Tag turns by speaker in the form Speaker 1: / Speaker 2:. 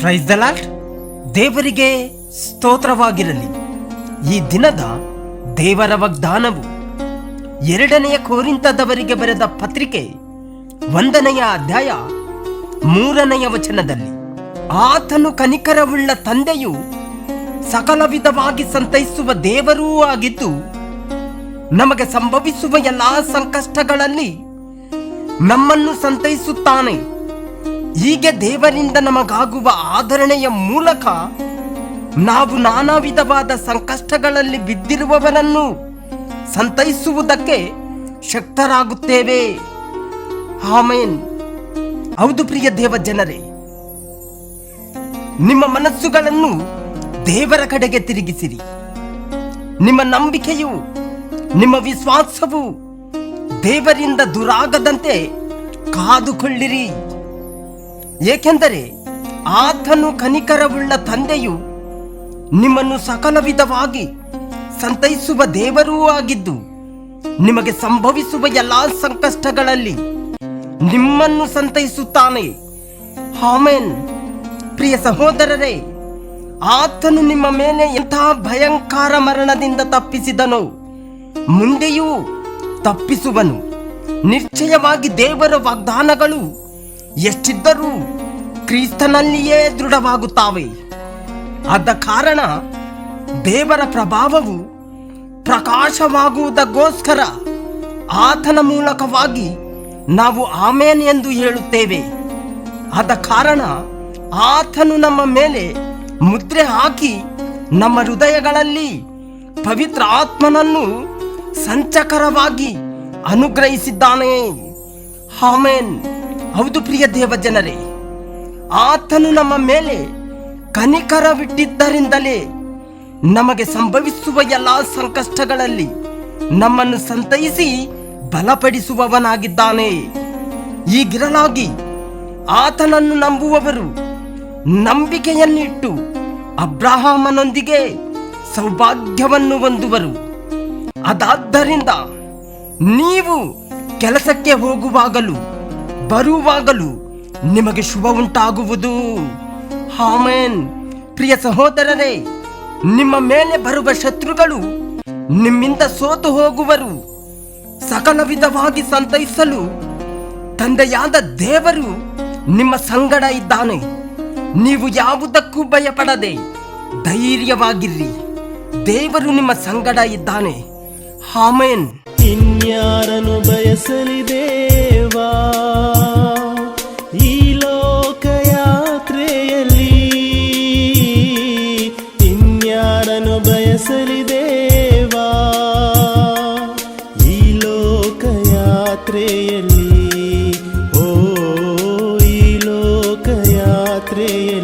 Speaker 1: Price ದೇವರಿಗೆ ಸ್ತೋತ್ರವಾಗಿರಲಿ. ಈ ದಿನದ ದೇವರ ವಾಗ್ದಾನವು ಎರಡನೆಯ ಕೋರಿಂತದವರಿಗೆ ಬರೆದ ಪತ್ರಿಕೆ ಒಂದನೆಯ ಅಧ್ಯಾಯ ಮೂರನೆಯ ವಚನದಲ್ಲಿ, ಆತನು ಕನಿಕರವುಳ್ಳ ತಂದೆಯು ಸಕಲ ವಿಧವಾಗಿ ಸಂತೈಸುವ ದೇವರೂ ಆಗಿದ್ದು, ನಮಗೆ ಸಂಭವಿಸುವ ಎಲ್ಲಾ ಸಂಕಷ್ಟಗಳಲ್ಲಿ ನಮ್ಮನ್ನು ಸಂತೈಸುತ್ತಾನೆ. ಹೀಗೆ ದೇವರಿಂದ ನಮಗಾಗುವ ಆಧರಣೆಯ ಮೂಲಕ ನಾವು ನಾನಾ ವಿಧವಾದ ಸಂಕಷ್ಟಗಳಲ್ಲಿ ಬಿದ್ದಿರುವವರನ್ನು ಸಂತೈಸುವುದಕ್ಕೆ ಶಕ್ತರಾಗುತ್ತೇವೆ. ಆಮೇನ್. ಹೌದು ಪ್ರಿಯ ದೇವ ಜನರೇ ನಿಮ್ಮ ಮನಸ್ಸುಗಳನ್ನು ದೇವರ ಕಡೆಗೆ ತಿರುಗಿಸಿರಿ. ನಿಮ್ಮ ನಂಬಿಕೆಯು, ನಿಮ್ಮ ವಿಶ್ವಾಸವು ದೇವರಿಂದ ದುರಾಗದಂತೆ ಕಾದುಕೊಳ್ಳಿರಿ. ಏಕೆಂದರೆ ಆತನು ಕನಿಕರವುಳ್ಳ ತಂದೆಯು ನಿಮ್ಮನ್ನು ಸಕಲ ವಿಧವಾಗಿ ಸಂತೈಸುವ ದೇವರೂ ಆಗಿದ್ದು, ನಿಮಗೆ ಸಂಭವಿಸುವ ಎಲ್ಲಾ ಸಂಕಷ್ಟಗಳಲ್ಲಿ ನಿಮ್ಮನ್ನು ಸಂತೈಸುತ್ತಾನೆ. ಹಾಮೇನ್ ಪ್ರಿಯ ಸಹೋದರರೇ, ಆತನು ನಿಮ್ಮ ಮೇಲೆ ಎಂಥ ಭಯಂಕರ ಮರಣದಿಂದ ತಪ್ಪಿಸಿದನು, ಮುಂದೆಯೂ ತಪ್ಪಿಸುವನು. ನಿಶ್ಚಯವಾಗಿ ದೇವರ ವಾಗ್ದಾನಗಳು ಎಷ್ಟಿದ್ದರೂ ಕ್ರಿಸ್ತನಲ್ಲಿಯೇ ದೃಢವಾಗುತ್ತವೆ. ಆದ ಕಾರಣ ದೇವರ ಪ್ರಭಾವವು ಪ್ರಕಾಶವಾಗುವುದಕ್ಕೋಸ್ಕರ ಆತನ ಮೂಲಕವಾಗಿ ನಾವು ಆಮೇನ್ ಎಂದು ಹೇಳುತ್ತೇವೆ. ಆದ ಕಾರಣ ಆತನು ನಮ್ಮ ಮೇಲೆ ಮುದ್ರೆ ಹಾಕಿ ನಮ್ಮ ಹೃದಯಗಳಲ್ಲಿ ಪವಿತ್ರ ಆತ್ಮನನ್ನು ಸಂಚಕರವಾಗಿ ಅನುಗ್ರಹಿಸಿದ್ದಾನೆ. ಹಾಮೇನ್ ಹೌದು ಪ್ರಿಯ ದೇವ ಜನರೇ ಆತನು ನಮ್ಮ ಮೇಲೆ ಕನಿಕರವಿಟ್ಟಿದ್ದರಿಂದಲೇ ನಮಗೆ ಸಂಭವಿಸುವ ಎಲ್ಲ ಸಂಕಷ್ಟಗಳಲ್ಲಿ ನಮ್ಮನ್ನು ಸಂತೈಸಿ ಬಲಪಡಿಸುವವನಾಗಿದ್ದಾನೆ. ಈಗಿರಲಾಗಿ ಆತನನ್ನು ನಂಬುವವರು ನಂಬಿಕೆಯನ್ನಿಟ್ಟು ಅಬ್ರಹಾಮನೊಂದಿಗೆ ಸೌಭಾಗ್ಯವನ್ನು ಹೊಂದುವರು. ಅದಾದ್ದರಿಂದ ನೀವು ಕೆಲಸಕ್ಕೆ ಹೋಗುವಾಗಲೂ, ಬರುವಾಗಲೂ ನಿಮಗೆ ಶುಭ ಉಂಟಾಗುವುದು ಹಾಮೇನ್ ಪ್ರಿಯ ಸಹೋದರರೇ, ನಿಮ್ಮ ಮೇಲೆ ಬರುವ ಶತ್ರುಗಳು ನಿಮ್ಮಿಂದ ಸೋತು ಹೋಗುವರು. ಸಕಲ ವಿಧವಾಗಿ ಸಂತೈಸಲು ತಂದೆಯಾದ ದೇವರು ನಿಮ್ಮ ಸಂಗಡ ಇದ್ದಾನೆ. ನೀವು ಯಾವುದಕ್ಕೂ ಭಯಪಡದೆ ಧೈರ್ಯವಾಗಿರ್ರಿ ದೇವರು ನಿಮ್ಮ ಸಂಗಡ ಇದ್ದಾನೆ. ಹಾಮೇನ್
Speaker 2: ಇನ್ಯಾರನು ಬಯಸಲಿ ದೇವಾ ಈ ಲೋಕಯಾತ್ರೆಯಲ್ಲಿ ಇನ್ಯಾರನು ಬಯಸಲಿ ದೇವಾ ಈ ಲೋಕಯಾತ್ರೆಯಲ್ಲಿ ಓ ಈ ಲೋಕಯಾತ್ರೆಯಲ್ಲಿ